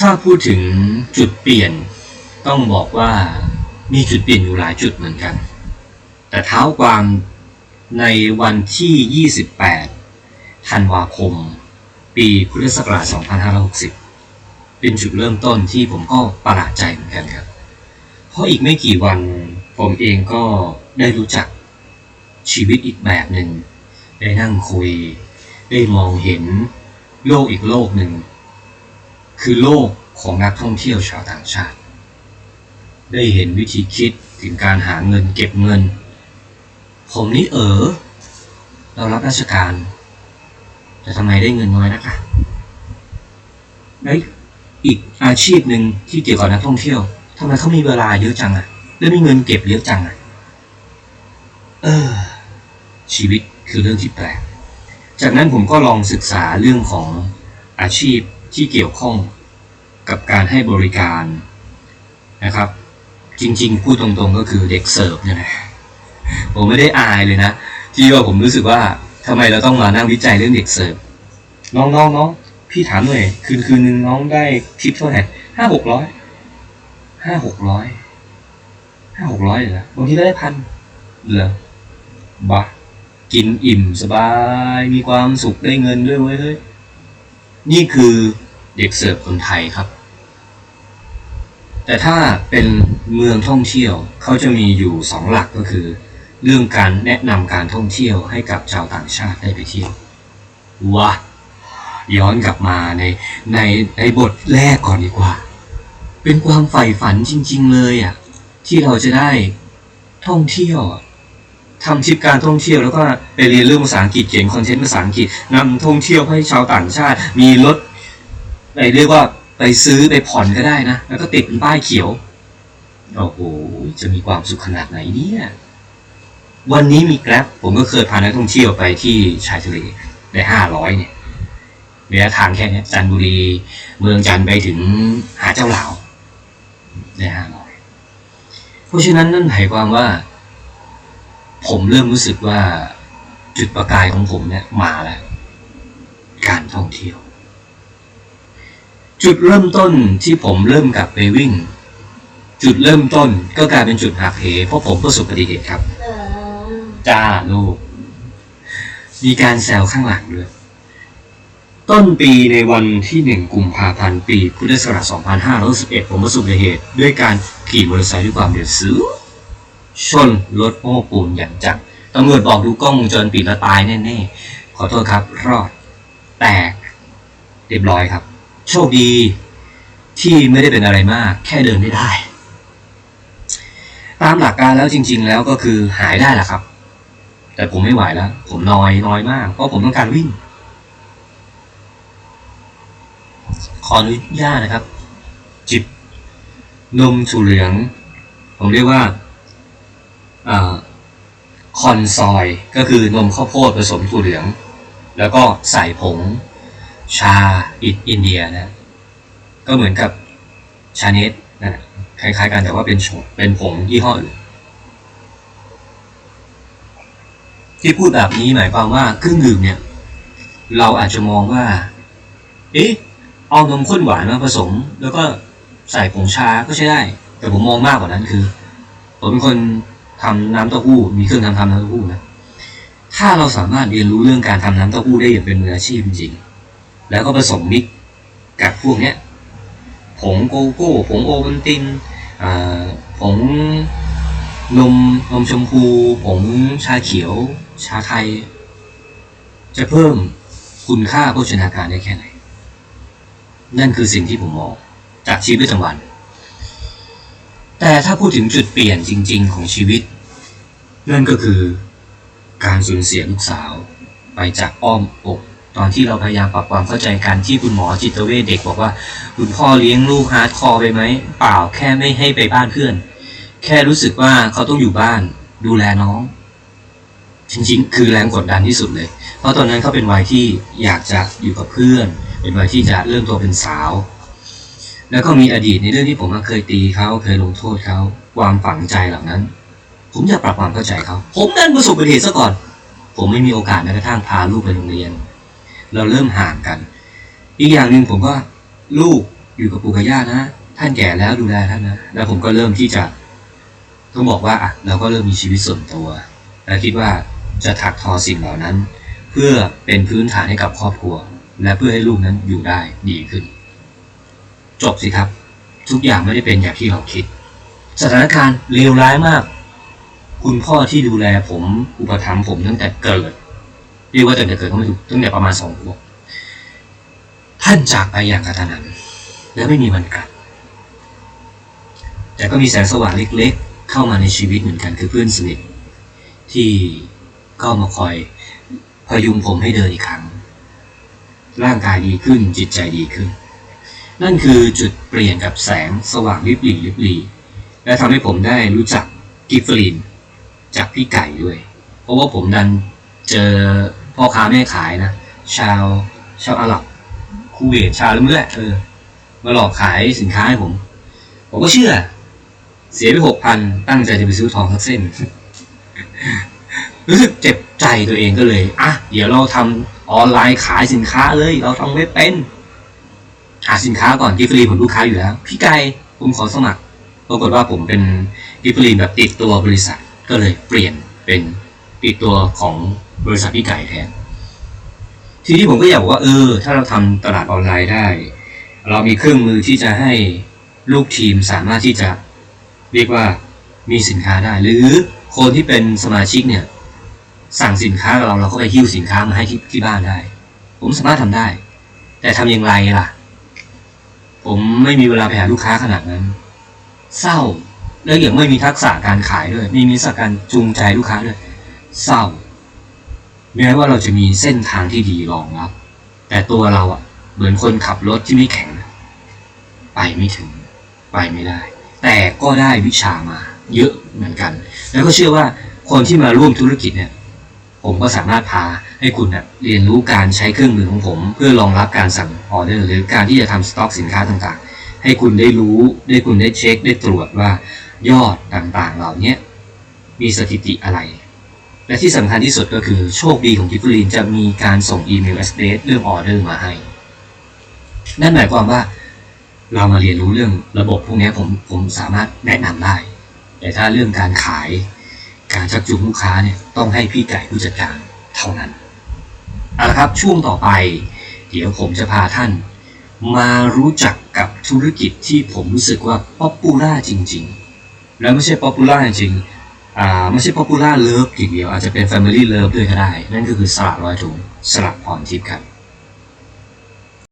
ถ้าพูดถึงจุดเปลี่ยนต้องบอกว่ามีจุดเปลี่ยนอยู่หลายจุดเหมือนกัน แต่เท้าความในวันที่ 28 ธันวาคม ปีพุทธศักราช 2560 เป็นจุดเริ่มต้นที่ผมก็ประหลาดใจเหมือนกันครับ เพราะอีกไม่กี่วันผมเองก็ได้รู้จักชีวิตอีกแบบหนึ่ง ได้นั่งคุย ได้มองเห็นโลกอีกโลกหนึ่ง คือโลกของนักท่องเที่ยวชาวต่างชาติ ได้เห็นวิธีคิดถึงการหาเงินเก็บเงิน ผมนี่เออเรารับราชการ แต่ทำไมได้เงินน้อยนะคะไอ้อีกอาชีพหนึ่งที่เกี่ยวกับนักท่องเที่ยวทำไมเขามีเวลาเยอะจังอะแล้มีเงินเก็บเยอะจังอะเออ ชีวิตคือเรื่องที่แปลก จากนั้นผมก็ลองศึกษาเรื่องของอาชีพ ที่เกี่ยวข้องกับการให้บริการนะครับ จริงๆ พูดตรงๆก็คือเด็กเสิร์ฟเนี่ยแหละผมไม่ได้อายเลยนะ ที่ว่าผมรู้สึกว่าทำไมเราต้องมานั่งวิจัยเรื่องเด็กเสิร์ฟน้องๆน้องพี่ถามหน่อยคืนคืนนึงน้องได้ทิปเท่าไหร่ห้าหกร้อยห้าหกร้อยห้าหกร้อยเหรอบางทีได้พันเหรอบ้ากินอิ่มสบาย มีความสุขได้เงินด้วยเว้ยเฮ้ยนี่คือ เด็กเสิร์ฟคนไทยครับ แต่ถ้าเป็นเมืองท่องเที่ยวเขาจะมีอยู่สองหลักก็คือ เรื่องการแนะนำการท่องเที่ยวให้กับชาวต่างชาติได้ไปเที่ยวว้าย้อนกลับมาในในในบทแรกก่อนดีกว่า เป็นความใฝ่ฝันจริง ๆ เลยอะที่เราจะได้ท่องเที่ยวทำทริปการท่องเที่ยวแล้วก็ไปเรียนเรื่องภาษาอังกฤษเขียนคอนเทนต์ภาษาอังกฤษนำท่องเที่ยวให้ชาวต่างชาติ มีรถ ไปเรียกว่าไปซื้อไปผ่อนก็ได้นะ แล้วก็ติดเป็นป้ายเขียว โอ้โห จะมีความสุขขนาดไหนเนี่ย วันนี้มีแกร็บผมก็เคยพานักท่องเที่ยวไปที่ชายทะเลได้ห้าร้อยเนี่ยระยะทางแค่นี้จันบุรี เมืองจันไปถึงหาเจ้าเหลาได้ห้าร้อยเพราะฉะนั้นนั่นหมายความว่า ผมเริ่มรู้สึกว่าจุดประกายของผมเนี่ยมาแล้ว การท่องเที่ยว จุดเริ่มต้นที่ผมเริ่มกลับไปวิ่ง จุดเริ่มต้นก็กลายเป็นจุดหักเหเพราะผมประสบอุบัติเหตุครับเออจ้าลูก มีการแซวข้างหลังด้วยต้นปีในวันที่หนึ่งกุมภาพันธ์ปีพุทธศักราช2511 ผมประสบอุบัติเหตุ ด้วยการขี่มอเตอร์ไซค์ด้วยความเร็วสูงชนรถโม้ปูนอย่างจังตำรวจบอกดูกล้องวงจรปิดแล้วตายแน่ๆ ขอโทษครับ รอด แตก เรียบร้อยครับ โชคดีที่ไม่ได้เป็นอะไรมาก แค่เดินไม่ได้ ตามหลักการแล้วจริง ๆ แล้วก็คือหายได้แหละครับ แต่ผมไม่ไหวแล้ว ผมนอยนอยมาก เพราะผมต้องการวิ่ง ขออนุญาตนะครับ จิบนมถั่วเหลือง ผมเรียกว่าอ่าคอนซอย ก็คือนมข้าวโพดผสมถั่วเหลือง แล้วก็ใส่ผง ชาอิตอินเดียนะก็เหมือนกับชาเนสนะคล้ายๆกันแต่ว่าเป็นผงเป็นผงยี่ห้ออื่นที่พูดแบบนี้หมายความว่าเครื่องดื่มเนี่ย เราอาจจะมองว่า เอ๊ะเอานมข้นหวานมาผสม แล้วก็ใส่ผงชาก็ใช้ได้ แต่ผมมองมากกว่านั้นคือ ผมเป็นคนทำน้ำเต้าหู้มีเครื่องทำทำน้ำเต้าหู้นะถ้าเราสามารถเรียนรู้เรื่องการทำน้ำเต้าหู้ได้อย่างเป็นมืออาชีพจริงๆ แล้วก็ผสมมิกกับพวกเนี้ยผงโกโก้ผงโอวัลตินผงนมนมชมพูผงชาเขียว ชาไทย จะเพิ่มคุณค่าโภชนาการได้แค่ไหน นั่นคือสิ่งที่ผมมองจากชีวิตประจำวัน แต่ถ้าพูดถึงจุดเปลี่ยนจริง ๆ ของชีวิต นั่นก็คือการสูญเสียลูกสาวไปจากอ้อมอก ตอนที่เราพยายามปรับความเข้าใจกันที่คุณหมอจิตเวชเด็กบอกว่า คุณพ่อเลี้ยงลูกฮาร์ดคอร์ไปไหมเปล่าแค่ไม่ให้ไปบ้านเพื่อน แค่รู้สึกว่าเขาต้องอยู่บ้าน ดูแลน้อง จริงๆ คือแรงกดดันที่สุดเลย เพราะตอนนั้นเขาเป็นวัยที่อยากจะอยู่กับเพื่อน เป็นวัยที่จะเริ่มตัวเป็นสาว แล้วก็มีอดีตในเรื่องที่ผมเคยตีเขาเคยลงโทษเขาความฝังใจเหล่านั้น ผมอยากปรับความเข้าใจเขาผมดันประสบอุบัติเหตุซะก่อน ผมไม่มีโอกาสแม้กระทั่งพาลูกไปโรงเรียน เราเริ่มห่างกัน อีกอย่างหนึ่งผมว่าลูกอยู่กับปู่กับย่านะท่านแก่แล้วดูแลท่านนะแล้วผมก็เริ่มที่จะต้องบอกว่าอะเราก็เริ่มมีชีวิตส่วนตัวและคิดว่าจะถักทอสิ่งเหล่านั้น เพื่อเป็นพื้นฐานให้กับครอบครัว และเพื่อให้ลูกนั้นอยู่ได้ดีขึ้น จบสิครับ ทุกอย่างไม่ได้เป็นอย่างที่เราคิด สถานการณ์เลวร้ายมาก คุณพ่อที่ดูแลผมอุปถัมภ์ผมตั้งแต่เกิด เรียกว่าตั้งแต่เกิดก็ไม่ถูกตั้งแต่ประมาณสองขวบท่านจากไปอย่างกระทันหันและไม่มีวันกลับ แต่ก็มีแสงสว่างเล็กๆ เข้ามาในชีวิตเหมือนกันคือเพื่อนสนิทที่ก็มาคอยพยุงผมให้เดินอีกครั้ง ร่างกายดีขึ้นจิตใจดีขึ้น นั่นคือจุดเปลี่ยนกับแสงสว่างลิบหลีลิบหลีและทำให้ผมได้รู้จักกิฟเฟอรีนจากพี่ไก่ด้วย เพราะว่าผมดันเจอ พ่อค้าแม่ขายนะ ชาว ชาวอาหรับคูเวตชาวอะไรไม่รู้แหละเออมาหลอกขายสินค้าให้ผม ผมก็เชื่อ เสียไปหกพันตั้งใจจะไปซื้อทองสักเส้น รู้สึกเจ็บใจตัวเองก็เลย อะ เดี๋ยวเราทำออนไลน์ขายสินค้าเลย เราทำเว็บเป็น หาสินค้าก่อนกิฟต์ฟรีผมลูกค้าอยู่แล้ว พี่ไก่ผมขอสมัคร ปรากฏว่าผมเป็นกิฟต์ฟรีแบบติดตัวบริษัท ก็เลยเปลี่ยนเป็น ติดตัวของบริษัทพี่ไก่แทน ทีนี้ผมก็อยากบอกว่าเออ ถ้าเราทำตลาดออนไลน์ได้ เรามีเครื่องมือที่จะให้ลูกทีมสามารถที่จะเรียกว่ามีสินค้าได้ หรือคนที่เป็นสมาชิกเนี่ย สั่งสินค้าเราเราก็ไปหิ้วสินค้ามาให้ที่ที่บ้านได้ ผมสามารถทำได้ แต่ทำอย่างไรล่ะ ผมไม่มีเวลาไปหาลูกค้าขนาดนั้น เศร้าแล้วยังไม่มีทักษะการขายด้วยไม่มีทักการจูงใจลูกค้าด้วย เศร้าแม้ว่าเราจะมีเส้นทางที่ดีรองรับ แต่ตัวเราอะ เหมือนคนขับรถที่ไม่แข็ง ไปไม่ถึง ไปไม่ได้ แต่ก็ได้วิชามา เยอะเหมือนกัน แล้วก็เชื่อว่าคนที่มาร่วมธุรกิจเนี่ย ผมก็สามารถพาให้คุณนะเรียนรู้การใช้เครื่องมือของผม เพื่อรองรับการสั่งออเดอร์ หรือการที่จะทำสต็อกสินค้าต่างๆ ให้คุณได้รู้ ได้คุณได้เช็ค ได้ตรวจว่ายอดต่างๆ เหล่านี้มีสถิติอะไร และที่สำคัญที่สุดก็คือโชคดีของกิฟฟรีนจะมีการส่งอีเมล s อ s เรื่องออเดอร์มาให้ นั่นหมายความว่าเรามาเรียนรู้เรื่องระบบพวกนี้ผมผมสามารถแนะนำได้ แต่ถ้าเรื่องการขาย การชักจูงลูกค้าเนี่ยต้องให้พี่ไก่ผู้จัดการเท่านั้นเอาละครับช่วงต่อไป เดี๋ยวผมจะพาท่าน มารู้จักกับธุรกิจที่ผมรู้สึกว่าป๊อปปูล่าจริง ๆ แล้วไม่ใช่ป๊อปปูล่าจริงๆ อ่าไม่ใช่ popular love อย่างเดียวอาจจะเป็น family love ด้วยก็ได้ นั่นก็คือสลัดร้อยถุงสลัดพรทิพย์ครับ